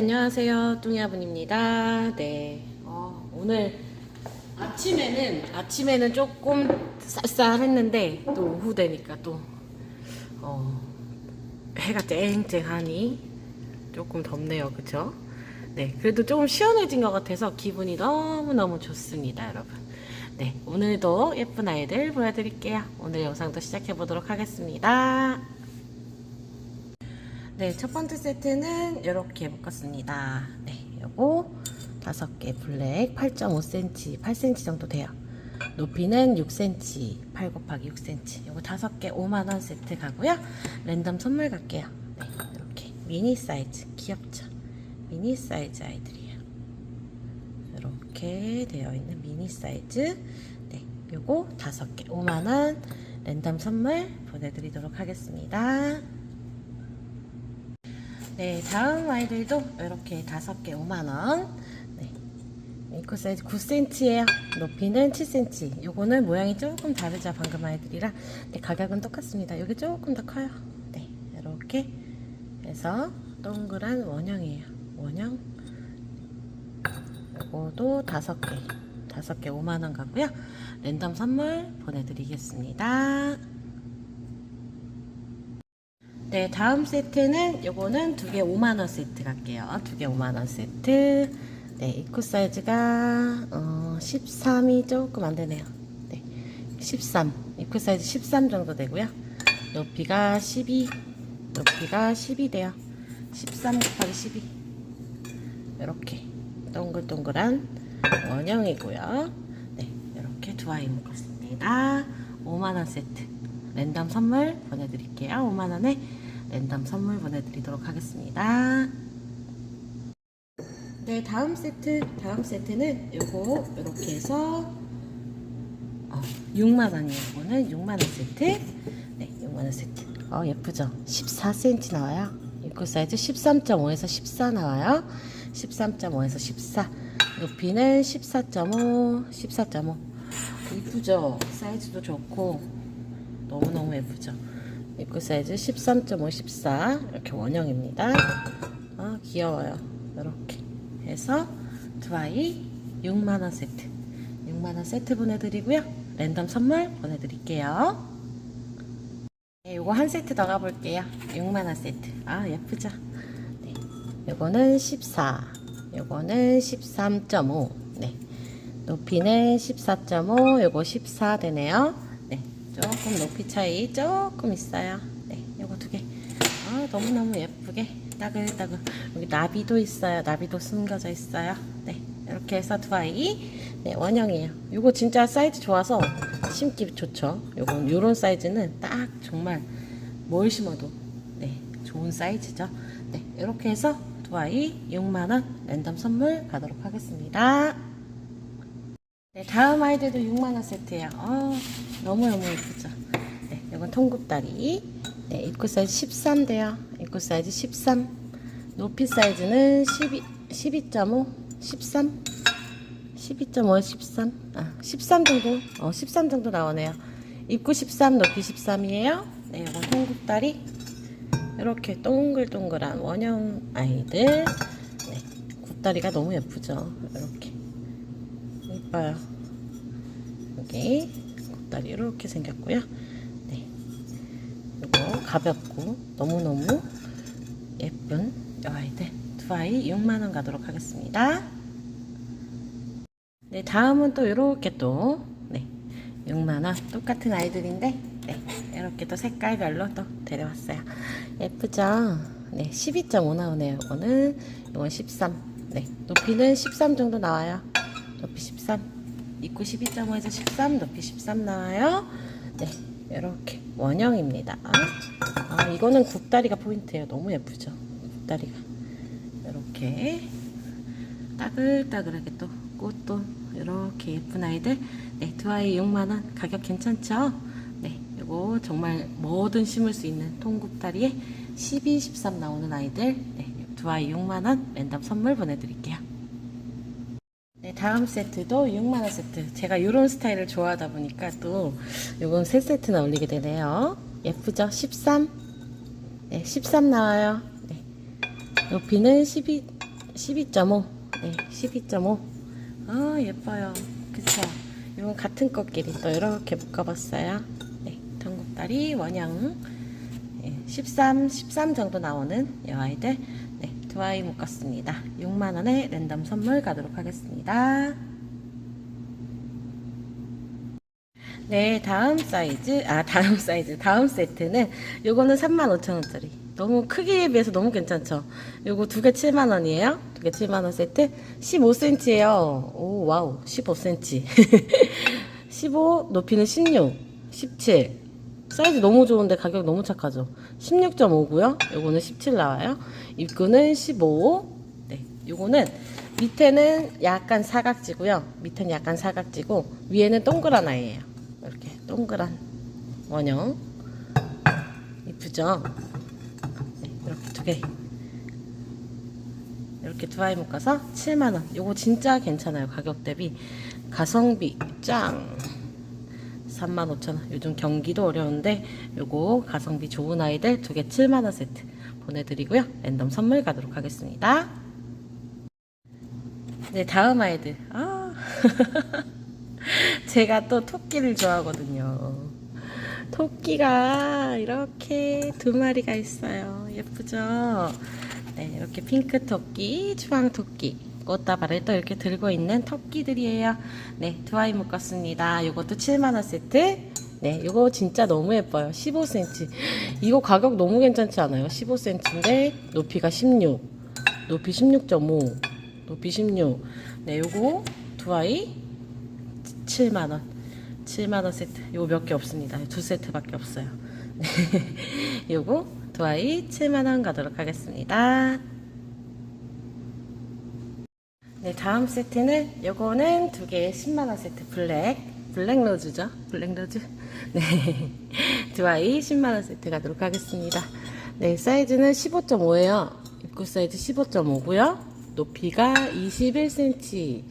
안녕하세요. 뚱이아분입니다. 네. 어, 오늘 아침에는, 아침에는 조금 쌀쌀했는데, 또 오후 되니까 또, 어, 해가 쨍쨍하니 조금 덥네요. 그쵸? 네. 그래도 조금 시원해진 것 같아서 기분이 너무너무 좋습니다, 여러분. 네. 오늘도 예쁜 아이들 보여드릴게요. 오늘 영상도 시작해보도록 하겠습니다. 네, 첫 번째 세트는 이렇게 묶었습니다. 네, 요거 다섯 개 블랙 8.5cm, 8cm 정도 돼요. 높이는 6cm, 8 곱하기 6cm. 요거 다섯 개 5만원 세트 가고요. 랜덤 선물 갈게요. 네, 이렇게 미니 사이즈, 귀엽죠? 미니 사이즈 아이들이에요. 이렇게 되어 있는 미니 사이즈. 네, 요거 다섯 개 5만원 랜덤 선물 보내드리도록 하겠습니다. 네, 다음 아이들도 이렇게 다섯 개 5만원. 네. 이코 사이즈 9cm예요. 높이는 7cm. 요거는 모양이 조금 다르죠. 방금 아이들이랑. 네, 가격은 똑같습니다. 여기 조금 더 커요. 네, 이렇게 해서 동그란 원형이에요. 원형. 요거도 다섯 개. 다섯 개 5만원 가고요. 랜덤 선물 보내드리겠습니다. 네, 다음 세트는 요거는 두 개 5만원 세트 갈게요. 두 개 5만원 세트. 네, 입구 사이즈가 어, 13이 조금 안 되네요. 네, 13. 입구 사이즈 13 정도 되고요. 높이가 12. 높이가 12 돼요. 13 곱하기 12. 이렇게 동글동글한 원형이고요. 네, 이렇게 두 아이 묶었습니다. 5만원 세트. 랜덤 선물 보내드릴게요. 5만원에 랜덤 선물 보내드리도록 하겠습니다. 네, 다음 세트, 다음 세트는 요거, 요렇게 해서, 어, 6만원이에요. 이거는 6만원 세트. 네, 6만원 세트. 어, 예쁘죠? 14cm 나와요. 입구 사이즈 13.5에서 14 나와요. 13.5에서 14. 높이는 14.5, 14.5. 이쁘죠? 사이즈도 좋고, 너무너무 예쁘죠? 입구 사이즈 13.5, 14 이렇게 원형입니다. 아 귀여워요. 이렇게 해서 두 아이 6만원 세트 6만원 세트 보내드리고요. 랜덤 선물 보내드릴게요. 네, 요거 한 세트 더 가볼게요. 6만원 세트. 아 예쁘죠? 네, 요거는 14 요거는 13.5 네. 높이는 14.5 요거 14 되네요. 네. 조금 높이 차이 조금 있어요. 네, 요거 두 개. 아, 너무너무 예쁘게 따글따글. 여기 나비도 있어요. 나비도 숨겨져 있어요. 네, 이렇게 해서 두 아이. 네, 원형이에요. 요거 진짜 사이즈 좋아서 심기 좋죠. 요건 요런 사이즈는 딱 정말 뭘 심어도 네, 좋은 사이즈죠. 네, 이렇게 해서 두 아이 6만원 랜덤 선물 가도록 하겠습니다. 네, 다음 아이들도 6만원 세트예요. 어, 너무너무 예쁘죠? 네, 이건 통굽다리. 네, 입구 사이즈 13 돼요. 입구 사이즈 13. 높이 사이즈는 12, 12.5, 13. 12.5, 13. 아, 13 정도. 어, 13 정도 나오네요. 입구 13, 높이 13이에요. 네, 이건 통굽다리. 이렇게 동글동글한 원형 아이들. 네, 굽다리가 너무 예쁘죠? 이렇게. 이뻐요. 여기 곱다리 이렇게 생겼고요. 네, 이거 가볍고 너무너무 예쁜 이 아이들 두 아이 6만 원 가도록 하겠습니다. 네, 다음은 또 이렇게 또 네, 6만 원 똑같은 아이들인데 네, 이렇게 또 색깔별로 또 데려왔어요. 예쁘죠? 네, 12.5 나오네요. 이거는 이건 13. 네, 높이는 13 정도 나와요. 높이 13 입구 12.5에서 13 높이 13 나와요. 네 이렇게 원형입니다. 아 이거는 굽다리가 포인트예요. 너무 예쁘죠? 굽다리가. 이렇게 따글따글하게 또 꽃도 이렇게 예쁜 아이들. 네 두 아이 6만원. 가격 괜찮죠? 네 이거 정말 뭐든 심을 수 있는 통굽다리에 12, 13 나오는 아이들. 네 두 아이 6만원. 랜덤 선물 보내드릴게요 네, 다음 세트도 6만원 세트. 제가 이런 스타일을 좋아하다 보니까 또 요건 세 세트나 올리게 되네요. 예쁘죠? 13. 네, 13 나와요. 네. 높이는 12, 12.5. 네, 12.5. 아, 예뻐요. 그쵸? 이건 같은 것끼리 또 이렇게 묶어봤어요. 네, 전국다리 원형. 네, 13, 13 정도 나오는 이 아이들. 아이 묶었습니다. 6만원에 랜덤 선물 가도록 하겠습니다. 네, 다음 사이즈, 아, 다음 사이즈, 다음 세트는 요거는 35,000원짜리. 너무 크기에 비해서 너무 괜찮죠? 요거 두 개 7만원이에요. 두 개 7만원 세트. 15cm예요. 오, 와우. 15cm. 15, 높이는 16, 17. 사이즈 너무 좋은데 가격 너무 착하죠? 16.5고요. 요거는 17 나와요. 입구는 15. 네, 요거는 밑에는 약간 사각지고요. 밑에는 약간 사각지고 위에는 동그란 아이예요. 이렇게 동그란 원형 이쁘죠? 네, 이렇게 두 개. 이렇게 두 아이 묶어서 7만원. 요거 진짜 괜찮아요. 가격 대비. 가성비 짱. 35,000원. 요즘 경기도 어려운데 요거 가성비 좋은 아이들 두 개 7만원 세트 보내드리고요. 랜덤 선물 가도록 하겠습니다. 네, 다음 아이들. 아. 제가 또 토끼를 좋아하거든요. 토끼가 이렇게 두 마리가 있어요. 예쁘죠? 네, 이렇게 핑크 토끼, 주황 토끼, 꽃다발을 또 이렇게 들고 있는 토끼들이에요. 네, 두 아이 묶었습니다. 이것도 7만원 세트. 네, 이거 진짜 너무 예뻐요. 15cm. 이거 가격 너무 괜찮지 않아요? 15cm인데 높이가 16, 높이 16.5, 높이 16. 네, 요거 두 아이 7만원. 7만원 세트. 요거 몇 개 없습니다. 두 세트밖에 없어요. 네. 요거 두 아이 7만원 가도록 하겠습니다. 네, 다음 세트는 요거는 두 개에 10만원 세트 블랙. 블랙 로즈죠? 블랙 로즈. 네. 두 아이 10만원 세트 가도록 하겠습니다. 네, 사이즈는 15.5예요. 입구 사이즈 15.5고요. 높이가 21cm.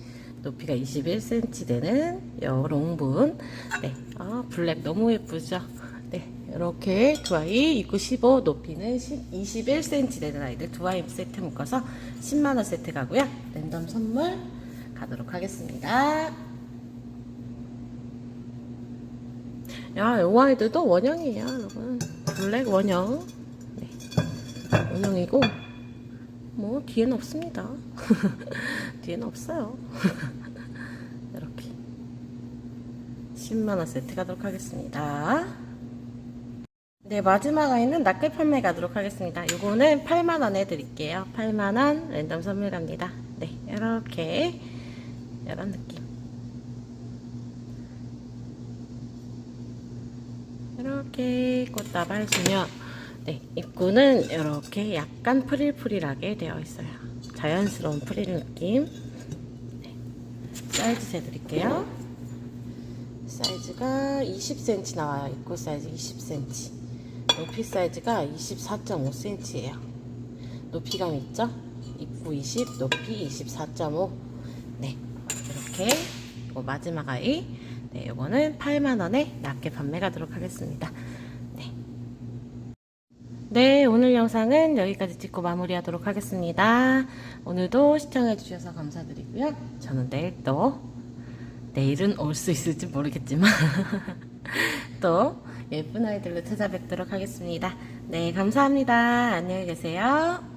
높이가 21cm 되는 요 롱분. 네. 아, 블랙 너무 예쁘죠? 네. 이렇게 두 아이 입구 15, 높이는 10, 21cm 되는 아이들 두 아이 세트 묶어서 10만원 세트 가고요. 랜덤 선물 가도록 하겠습니다. 야, 요 아이들도 원형이에요, 여러분. 블랙 원형. 네. 원형이고, 뭐, 뒤에는 없습니다. 뒤에는 없어요. 이렇게. 10만원 세트 가도록 하겠습니다. 네, 마지막 아이는 낱개 판매 가도록 하겠습니다. 요거는 8만원에 드릴게요. 8만원 랜덤 선물 갑니다. 네, 이렇게. 이런 느낌. 이렇게 꽃다발 주면 네, 입구는 이렇게 약간 프릴프릴하게 되어 있어요. 자연스러운 프릴 느낌. 네, 사이즈 재드릴게요. 사이즈가 20cm 나와요. 입구 사이즈 20cm. 높이 사이즈가 24.5cm예요. 높이감 있죠? 입구 20, 높이 24.5. 네, 이렇게 이거 마지막 아이. 네, 이거는 8만원에 낮게 판매 가도록 하겠습니다. 네. 네, 오늘 영상은 여기까지 찍고 마무리하도록 하겠습니다. 오늘도 시청해주셔서 감사드리고요. 저는 내일 또, 내일은 올 수 있을지 모르겠지만, 또 예쁜 아이들로 찾아뵙도록 하겠습니다. 네, 감사합니다. 안녕히 계세요.